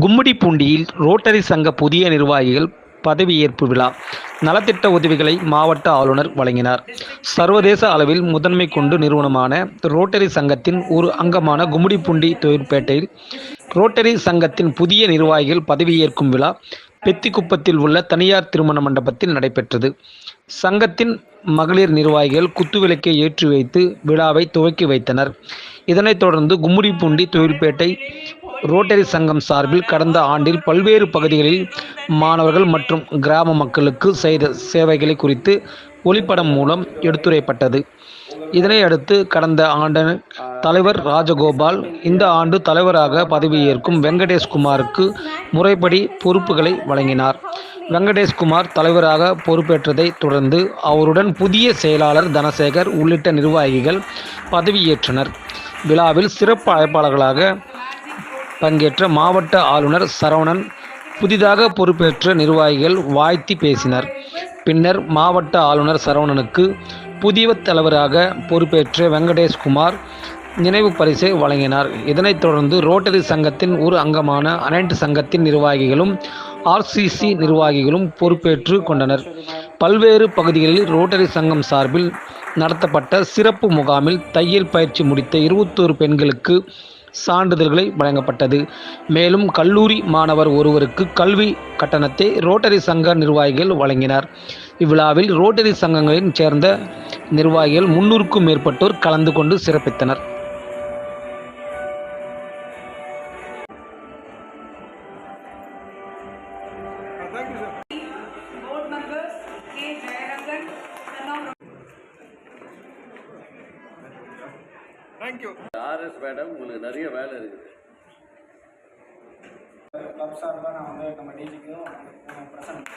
கும்மிடிப்பூண்டியில் rotary சங்க புதிய நிர்வாகிகள் பதவியேற்பு விழா. நலத்திட்ட உதவிகளை மாவட்ட ஆளுநர் வழங்கினார். சர்வதேச அளவில் முதன்மை கொண்டு நிறுவனமான ரோட்டரி சங்கத்தின் ஒரு அங்கமான கும்மிடிப்பூண்டி தொழிற்பேட்டையில் ரோட்டரி சங்கத்தின் புதிய நிர்வாகிகள் பதவியேற்கும் விழா பெத்திக்குப்பத்தில் உள்ள தனியார் திருமண மண்டபத்தில் நடைபெற்றது. சங்கத்தின் மகளிர் நிர்வாகிகள் குத்துவிளக்கை ஏற்றி வைத்து விழாவை துவக்கி வைத்தனர். இதனைத் தொடர்ந்து கும்மிடிப்பூண்டி தொழிற்பேட்டை ரோட்டரி சங்கம் சார்பில் கடந்த ஆண்டில் பல்வேறு பகுதிகளில் மாணவர்கள் மற்றும் கிராம மக்களுக்கு செய்த சேவைகளை குறித்து ஒளிப்படம் மூலம் எடுத்துரைப்பட்டது. இதனை அடுத்து கடந்த ஆண்டு தலைவர் ராஜகோபால் இந்த ஆண்டு தலைவராக பதவியேற்கும் வெங்கடேஷ்குமாருக்கு முறைப்படி பொறுப்புகளை வழங்கினார். வெங்கடேஷ்குமார் தலைவராக பொறுப்பேற்றதை தொடர்ந்து அவருடன் புதிய செயலாளர் தனசேகர் உள்ளிட்ட நிர்வாகிகள் பதவியேற்றனர். விழாவில் சிறப்பு அழைப்பாளர்களாக பங்கேற்ற மாவட்ட ஆளுநர் சரவணன் புதிதாக பொறுப்பேற்ற நிர்வாகிகள் வாழ்த்தி பேசினர். பின்னர் மாவட்ட ஆளுநர் சரவணனுக்கு புதிய தலைவராக பொறுப்பேற்ற வெங்கடேஷ்குமார் நினைவு பரிசை வழங்கினார். இதனைத் தொடர்ந்து ரோட்டரி சங்கத்தின் ஒரு அங்கமான அனைத்து சங்கத்தின் நிர்வாகிகளும் ஆர்சிசி நிர்வாகிகளும் பொறுப்பேற்று கொண்டனர். பல்வேறு பகுதிகளில் ரோட்டரி சங்கம் சார்பில் நடத்தப்பட்ட சிறப்பு முகாமில் தையல் பயிற்சி முடித்த இருபத்தோரு பெண்களுக்கு சான்றிதழ்களை வழங்கப்பட்டது. மேலும் கல்லூரி மாணவர் ஒருவருக்கு கல்வி கட்டணத்தை ரோட்டரி சங்க நிர்வாகிகள் வழங்கினார். இவ்விழாவில் ரோட்டரி சங்கங்களின் சேர்ந்த நிர்வாகிகள் முன்னூறுக்கும் மேற்பட்டோர் கலந்து கொண்டு சிறப்பித்தனர். ஆர்எஸ் மேடம் உங்களுக்கு நிறைய வேலை இருக்குது கிளப் சார்பாக நான் வந்து நம்ம டிஜிக்கும் ப்ரெசன்ட்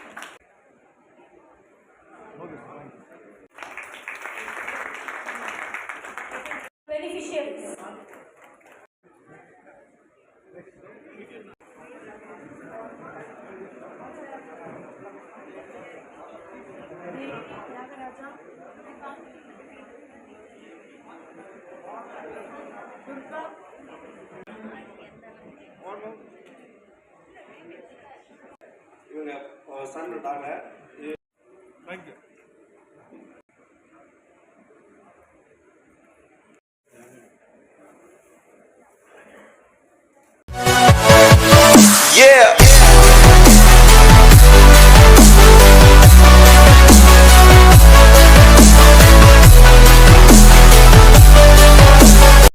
இவங்க சன் டாக்டர் Yeah.